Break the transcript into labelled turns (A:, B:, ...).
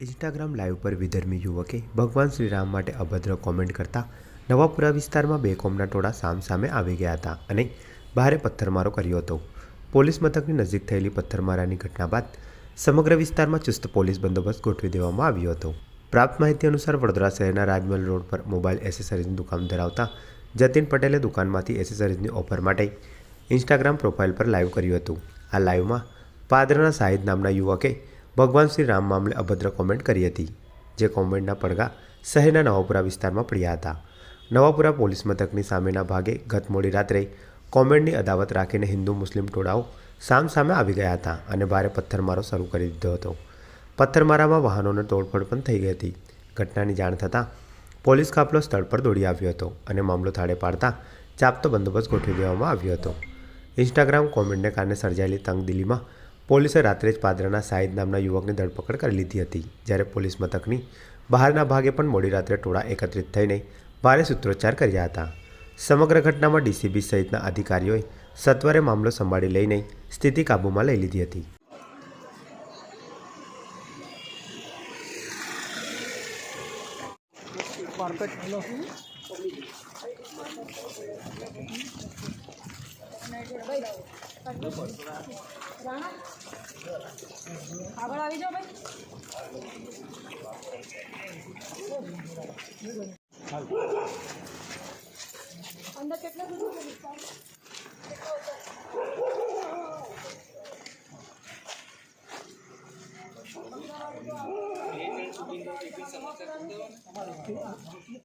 A: Instagram live પર વિધર્મી યુવકે ભગવાન શ્રીરામ માટે અભદ્ર કોમેન્ટ કરતા નવાપુરા વિસ્તારમાં બે કોમના ટોળા સામસામે આવી ગયા હતા અને ભારે પથ્થરમારો કર્યો હતો. પોલીસ મથકની નજીક થયેલી પથ્થરમારાની ઘટના બાદ સમગ્ર વિસ્તારમાં ચુસ્ત પોલીસ બંદોબસ્ત ગોઠવી દેવામાં આવ્યો હતો. પ્રાપ્ત માહિતી અનુસાર વડોદરા શહેરના રાજમહેલ રોડ પર મોબાઈલ એસેસરીઝની દુકાન ધરાવતા જતીન પટેલે દુકાનમાંથી એસેસરીઝની ઓફર માટે ઇન્સ્ટાગ્રામ પ્રોફાઇલ પર લાઈવ કર્યું હતું. આ લાઈવમાં પાદરના સાહિદ નામના યુવકે ભગવાન શ્રી રામ મામલે અભદ્ર કોમેન્ટ કરી હતી, જે કોમેન્ટના પડઘા શહેરના નવાપુરા વિસ્તારમાં પડ્યા હતા. નવાપુરા પોલીસ મથકની સામેના ભાગે ગત મોડી રાત્રે કોમેન્ટની અદાવત રાખીને હિન્દુ મુસ્લિમ ટોળાઓ સામસામે આવી ગયા હતા અને ભારે પથ્થરમારો શરૂ કરી દીધો હતો. પથ્થરમારામાં વાહનોને તોડફોડ પણ થઈ ગઈ હતી. ઘટનાની જાણ થતાં પોલીસ કાફલો સ્થળ પર દોડી આવ્યો હતો અને મામલો થાળે પાડતા ચાપતો બંદોબસ્ત ગોઠવી દેવામાં આવ્યો હતો. ઇન્સ્ટાગ્રામ કોમેન્ટને કારણે સર્જાયેલી તંગદિલીમાં પોલીસે રાત્રે જ પાદરાના સાહિદ નામના યુવકની ધરપકડ કરી લીધી હતી. જ્યારે પોલીસ મથકની બહારના ભાગે પણ મોડી રાત્રે ટોળા એકત્રિત થઈને ભારે સૂત્રોચ્ચાર કર્યા હતા. સમગ્ર ઘટનામાં ડીસીબી સહિતના અધિકારીઓએ સત્વરે મામલો સંભાળી લઈને સ્થિતિ કાબૂમાં લઈ લીધી હતી.
B: રાણા આગળ આવી જાઓ ભાઈ. અંદર કેટલા દૂર